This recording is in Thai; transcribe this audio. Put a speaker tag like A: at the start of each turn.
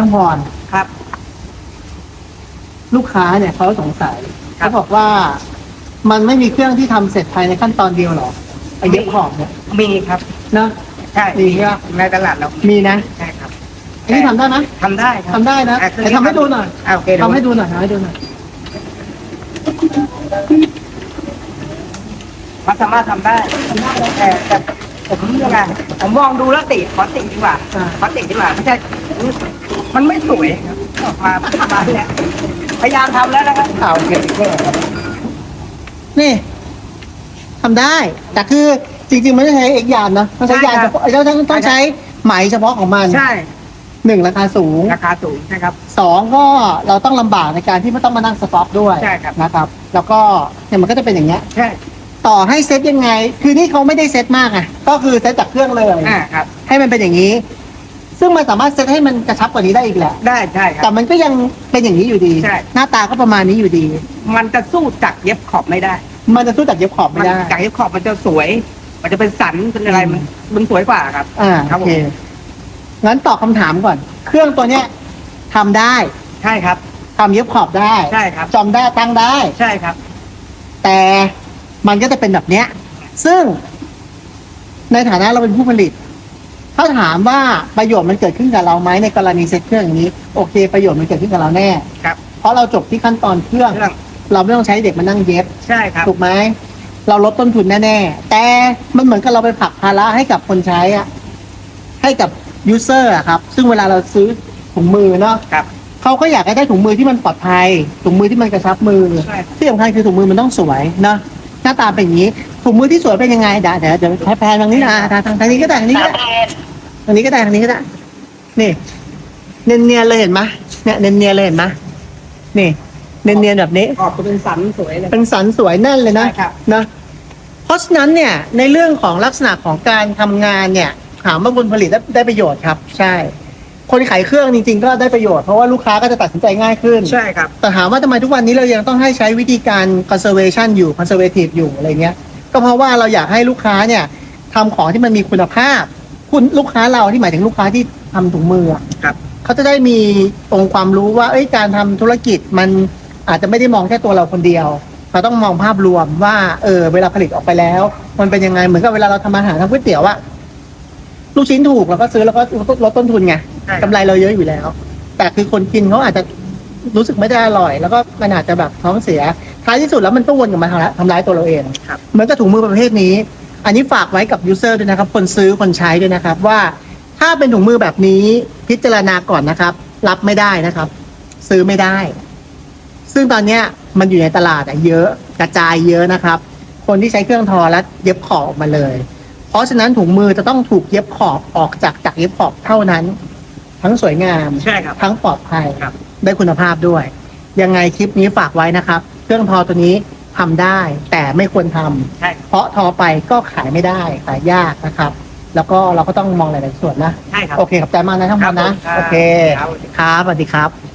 A: ช่างพร
B: ครับ
A: ลูกค้าเนี่ยเขาสงสัย
B: ครับ
A: เขาบอกว่า มันไม่มีเครื่องที่ทำเสร็จภายในขั้นตอนเดียวหรอไอเย็บขอบเนี่ย
B: มีครับ
A: นะ
B: ใช่
A: มีครับ
B: ในตลาดเรา
A: มีนะ
B: ใช่ครับ
A: อันนี้ทำได้ไหม
B: ทำได้ครับ
A: ทำได้นะ
B: อะเครื่อง
A: แต่
B: นี้
A: ทำให้ดูหน่อย
B: อะโอเค
A: ทำให้ดูหน่อยทำให้ดูหน่อย
B: มันสามารถทำได้แต่แต่ผมยังไงผมมองดูแล้วติขอติดีกว่า
A: อ่า
B: ขอติดีกว่าไม่ใช่ มันไม่สวยครับออกมาประมาณเนี้ยพยายามทำแล้วนะครับ
A: อ่าโอเคนี่ทำได้ แต่คือจริงๆมันต้องใช้เอกยานนะต้องใช้ยานเฉพาะแล้วต้องต้องใช้ไหมเฉพาะของมัน
B: ใช่
A: หนึ่งราคาสูง
B: ราคาสูงนะครับ
A: สองก็เราต้องลำบากในการที่ไม่ต้องมานั่งสต็อกด้วย
B: ใช่ครับ
A: นะครับ แล้วก็เนี่ยมันก็จะเป็นอย่างเงี้ย
B: ใช่
A: ต่อให้เซตยังไง คือนี่เขาไม่ได้เซตมากอะ ก็คือเซตจากเครื่องเลย
B: อ่าครับ
A: ให้มันเป็นอย่างนี้ ซึ่งมันสามารถเซตให้มันกระชับกว่านี้ได้อีกแหละ
B: ได้ใช่ค
A: แต่
B: รับ
A: มันก็ยังเป็นอย่างนี้อยู่ดี
B: ใช่
A: หน้าตาก็ประมาณนี้อยู่ดี
B: มันจะสู้จักรเย็บขอบไม่ได้
A: มันจะสู้จากเย็บขอบไม่
B: มัน
A: ได้
B: จักรเย็บขอบมันจะสวย มันจะเป็นสันเป็นอะไรมันมันสวยกว่าครับ
A: อ่า
B: ครับ
A: โอ
B: ผม
A: เคงั้นตอบคำถามก่อน เครื่องตัวเนี้ยทำได้
B: ใช่ครับ
A: ทำเย็บขอบได้
B: ใช่ครับ
A: จอมได้ตั้งได้
B: ใช่ครับ
A: แต่มันก็จะเป็นแบบเนี้ย ซึ่งในฐานะเราเป็นผู้ผลิต ถ้าถามว่าประโยชน์มันเกิดขึ้นกับเราไหมในกรณีเซ็ตเครื่องอย่างนี้ โอเค ประโยชน์มันเกิดขึ้นกับเราแน่
B: ครับ
A: เพราะเราจบที่ขั้นตอนเครื่อง
B: เครื่อง
A: เราไม่ต้องใช้เด็กมานั่งเย็บ
B: ใช่ครับ
A: ถูกไหมเราลดต้นทุนแน่ๆ แต่มันเหมือนกับเราไปผลักภาระให้กับคนใช้อะให้กับยูเซอร์อะครับ ซึ่งเวลาเราซื้อถุงมือเนาะ
B: ครับ
A: เขาก็อยากให้ได้ถุงมือที่มันปลอดภัย ถุงมือที่มันกระชับมือ
B: ใช่ครับ
A: ที่สำคัญคือถุงมือมันต้องสวยเนาะหน้าตาเป็นอย่างนี้ ถุงมือที่สวยเป็นยังไงเดี๋ยวเดี๋ยวเดี๋ยวแพนทางนี้นะทางทางทางนี้ก็ได้ทางนี้ก็ได้ทา งนี้ก็ได้ทางนี้ก็ได้ นี่เนียนเนียนๆเลยเห็นไหมเนี่ยเนียนเนียนๆเลยเห็นไหมนี่ เนียนเนียนๆแบบนี้
B: ขอบจะเป็นสันสวยเลย
A: เป็นสันสวยแน่นเลยนะ
B: ใช่ครับ
A: นะ เพราะฉะนั้นเนี่ยในเรื่องของลักษณะของการทำงานเนี่ยถามว่าคนผลิตได้ได้ประโยชน์ครับ ใช่ คนขายเครื่องจริง ๆ ก็ได้ประโยชน์เพราะว่าลูกค้าก็จะตัดสินใจง่ายขึ้น
B: ใช่ครับ
A: แต่ถามว่าทำไมทุกวันนี้เรายังต้องให้ใช้วิธีการ conservation อยู่ conservative อยู่อะไรเงี้ย ก็เพราะว่าเราอยากให้ลูกค้าเนี่ยทำของที่มันมีคุณภาพ คุณลูกค้าเราที่หมายถึงลูกค้าที่ทำถุงมืออะ
B: ครับ
A: เขาจะได้มีองค์ความรู้ว่าเอ้ยการทำธุรกิจมันอาจจะไม่ได้มองแค่ตัวเราคนเดียว เราต้องมองภาพรวมว่า เออ เวลาผลิตออกไปแล้ว มันเป็นยังไงเหมือนกับเวลาเราทำอาหารทำก๋วยเตี๋ยวอะลูกชิ้นถูกเราก็ซื้อแล้วก็ลดต้นทุนไง
B: ใช่ครับ
A: กำไรเราเยอะอยู่แล้ว แต่คือคนกินเขาอาจจะรู้สึกไม่ได้อร่อย แล้วก็มันอาจจะแบบท้องเสียท้ายที่สุดแล้วมันก็วนกลับมาทำร้ายทำร้ายตัวเราเอง
B: ครับ
A: เหมือนกับถุงมือประเภทนี้ อันนี้ฝากไว้กับยูเซอร์ด้วยนะครับ คนซื้อคนใช้ด้วยนะครับ ว่าถ้าเป็นถุงมือแบบนี้พิจารณาก่อนนะครับ รับไม่ได้นะครับ ซื้อไม่ได้ ซึ่งตอนเนี้ยมันอยู่ในตลาดอะเยอะกระจายเยอะนะครับ คนที่ใช้เครื่องทอแล้วเย็บขอบออกมาเลย เพราะฉะนั้นถุงมือจะต้องถูกเย็บขอบออกจากจากเย็บขอบเท่านั้น ทั้งสวยงาม
B: ใช่ครับ
A: ทั้งปลอดภัย
B: ครับ
A: ได้คุณภาพด้วย ยังไงคลิปนี้ฝากไว้นะครับ เครื่องทอตัวนี้ ทำได้แต่ไม่ควรทำ
B: ใช่
A: เพราะทอไปก็ขายไม่ได้ขายยากนะครับ แล้วก็เราก็ต้องมองหลาย ๆ ส่วนนะ
B: ใช่ครับ
A: โอเคขอบใจมากนะทั้งหมดนะ
B: ครับผมครับ
A: โอเค
B: ครับ
A: ครับสวัสดีครับ